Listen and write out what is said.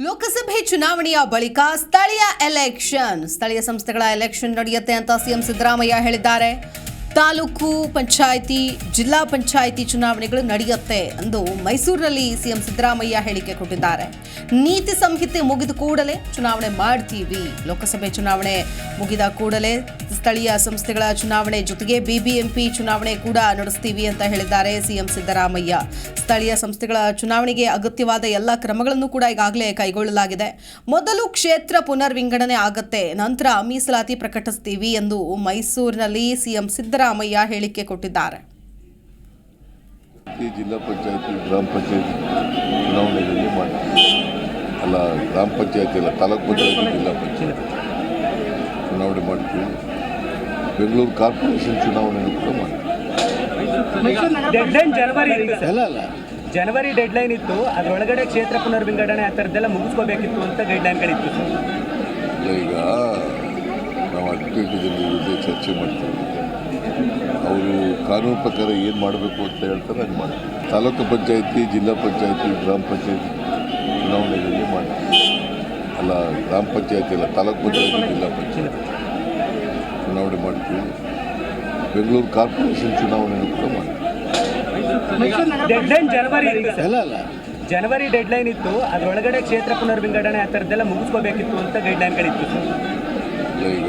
ಲೋಕಸಭೆ ಚುನಾವಣೆಯ ಬಳಿಕ ಸ್ಥಳೀಯ ಎಲೆಕ್ಷನ್. ಸ್ಥಳೀಯ ಸಂಸ್ಥೆಗಳ ಎಲೆಕ್ಷನ್ ನಡೆಯುತ್ತೆ ಅಂತ ಸಿಎಂ ಸಿದ್ದರಾಮಯ್ಯ ಹೇಳಿದ್ದಾರೆ. ತಾಲೂಕು ಪಂಚಾಯಿತಿ, ಜಿಲ್ಲಾ ಪಂಚಾಯಿತಿ ಚುನಾವಣೆಗಳು ನಡೆಯುತ್ತೆ ಎಂದು ಮೈಸೂರಿನಲ್ಲಿ ಸಿಎಂ ಸಿದ್ದರಾಮಯ್ಯ ಹೇಳಿಕೆ ಕೊಟ್ಟಿದ್ದಾರೆ. ನೀತಿ ಸಂಹಿತೆ ಮುಗಿದ ಕೂಡಲೇ ಚುನಾವಣೆ ಮಾಡ್ತೀವಿ. ಲೋಕಸಭೆ ಚುನಾವಣೆ ಮುಗಿದ ಕೂಡಲೇ ಸ್ಥಳೀಯ ಸಂಸ್ಥೆಗಳ ಚುನಾವಣೆ ಜೊತೆಗೆ ಬಿಬಿಎಂಪಿ ಚುನಾವಣೆ ಕೂಡ ನಡೆಸ್ತೀವಿ ಅಂತ ಹೇಳಿದ್ದಾರೆ ಸಿಎಂ ಸಿದ್ದರಾಮಯ್ಯ. ಸ್ಥಳೀಯ ಸಂಸ್ಥೆಗಳ ಚುನಾವಣೆಗೆ ಅಗತ್ಯವಾದ ಎಲ್ಲ ಕ್ರಮಗಳನ್ನು ಕೂಡ ಈಗಾಗಲೇ ಕೈಗೊಳ್ಳಲಾಗಿದೆ. ಮೊದಲು ಕ್ಷೇತ್ರ ಪುನರ್ವಿಂಗಡಣೆ ಆಗತ್ತೆ, ನಂತರ ಮೀಸಲಾತಿ ಪ್ರಕಟಿಸ್ತೀವಿ ಎಂದು ಮೈಸೂರಿನಲ್ಲಿ ಸಿಎಂ ಸಿದ್ದರಾಮಯ್ಯ ಹೇಳಿಕೆ ಕೊಟ್ಟಿದ್ದಾರೆ. ಈ ಜಿಲ್ಲಾ ಪಂಚಾಯತಿ ಗ್ರಾಮ ಪಂಚಾಯತಿ ಚುನಾವಣೆಗಳಲ್ಲಿ ಮಾಡ್ತೀವಿ ಅಲ್ಲ ಗ್ರಾಮ ಪಂಚಾಯತಿ ಅಲ್ಲ ತಾಲೂಕು ಪಂಚಾಯತಿ ಜಿಲ್ಲಾ ಪಂಚಾಯತಿ ಚುನಾವಣೆ ಮಾಡ್ತೀವಿ ಬೆಂಗಳೂರು ಕಾರ್ಪೊರೇಷನ್ ಚುನಾವಣೆಯನ್ನು ಕೂಡ ಮಾಡ್ತೀವಿ ಡೆಡ್ಲೈನ್ ಜನವರಿ ಇತ್ತು. ಅಲ್ಲ ಅಲ್ಲ. ಜನವರಿ ಡೆಡ್ಲೈನ್ ಇತ್ತು. ಅದರೊಳಗಡೆ ಕ್ಷೇತ್ರ ಪುನರ್ವಿಂಗಡಣೆ ಆ ಥರದ್ದೆಲ್ಲ ಮುಗಿಸ್ಕೋಬೇಕಿತ್ತು ಅಂತ ಗೈಡ್ಲೈನ್ಗಳಿತ್ತು ಈಗ ನಾವು ಜೊತೆ ಚರ್ಚೆ ಮಾಡ್ತೀವಿ ಅವರು ಕಾನೂನು ಪ್ರಕಾರ ಏನು ಮಾಡಬೇಕು ಅಂತ ಹೇಳ್ತಾರೆ ಹಂಗೆ ಮಾಡಿ ತಾಲೂಕು ಪಂಚಾಯತಿ ಜಿಲ್ಲಾ ಪಂಚಾಯತಿ ಗ್ರಾಮ ಪಂಚಾಯತಿ ಚುನಾವಣೆಗಳಲ್ಲಿ ಮಾಡ್ತೀವಿ ಅಲ್ಲ ಗ್ರಾಮ ಪಂಚಾಯತಿ ಅಲ್ಲ ತಾಲೂಕು ಪಂಚಾಯತಿ ಜಿಲ್ಲಾ ಪಂಚಾಯತಿ ಚುನಾವಣೆ ಮಾಡ್ತೀವಿ. ಬೆಂಗಳೂರು ಕಾರ್ಪೊರೇಷನ್ ಚುನಾವಣೆ ಕೂಡ ಮಾಡ್ತೀವಿ ಡೆಡ್ಲೈನ್ ಜನವರಿ ಇತ್ತು. ಅಲ್ಲ ಅಲ್ಲ. ಜನವರಿ ಡೆಡ್ಲೈನ್ ಇತ್ತು. ಅದರೊಳಗಡೆ ಕ್ಷೇತ್ರ ಪುನರ್ವಿಂಗಡಣೆ ಆ ಥರದ್ದೆಲ್ಲ ಮುಗಿಸ್ಕೋಬೇಕಿತ್ತು ಅಂತ ಗೈಡ್ಲೈನ್ಗಳಿತ್ತು ಈಗ